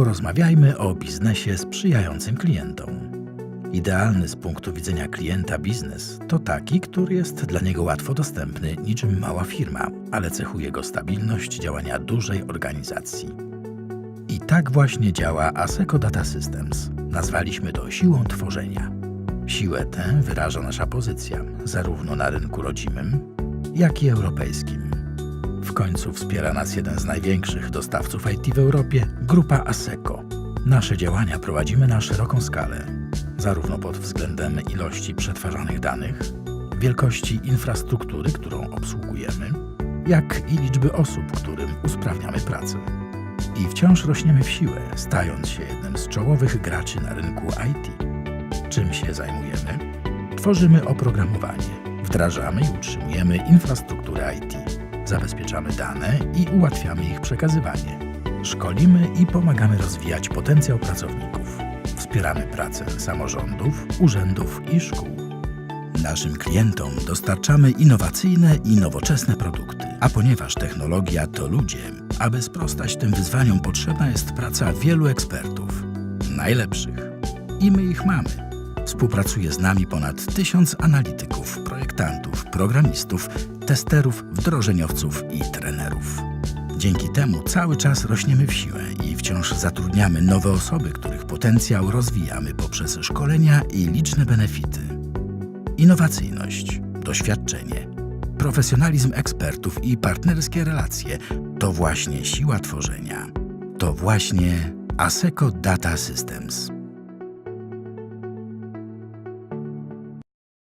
porozmawiajmy o biznesie sprzyjającym klientom. Idealny z punktu widzenia klienta biznes to taki, który jest dla niego łatwo dostępny, niczym mała firma, ale cechuje go stabilność działania dużej organizacji. I tak właśnie działa ASECO Data Systems. Nazwaliśmy to siłą tworzenia. Siłę tę wyraża nasza pozycja, zarówno na rynku rodzimym, jak i europejskim. Końcu wspiera nas jeden z największych dostawców IT w Europie, grupa ASECO. Nasze działania prowadzimy na szeroką skalę, zarówno pod względem ilości przetwarzanych danych, wielkości infrastruktury, którą obsługujemy, jak i liczby osób, którym usprawniamy pracę. I wciąż rośniemy w siłę, stając się jednym z czołowych graczy na rynku IT. Czym się zajmujemy? Tworzymy oprogramowanie, wdrażamy i utrzymujemy infrastrukturę IT, zabezpieczamy dane i ułatwiamy ich przekazywanie. Szkolimy i pomagamy rozwijać potencjał pracowników. Wspieramy pracę samorządów, urzędów i szkół. Naszym klientom dostarczamy innowacyjne i nowoczesne produkty, a ponieważ technologia to ludzie, aby sprostać tym wyzwaniom potrzebna jest praca wielu ekspertów, najlepszych. I my ich mamy. Współpracuje z nami ponad tysiąc analityków, projektantów, programistów, testerów, wdrożeniowców i trenerów. Dzięki temu cały czas rośniemy w siłę i wciąż zatrudniamy nowe osoby, których potencjał rozwijamy poprzez szkolenia i liczne benefity. Innowacyjność, doświadczenie, profesjonalizm ekspertów i partnerskie relacje to właśnie siła tworzenia. To właśnie ASECO Data Systems.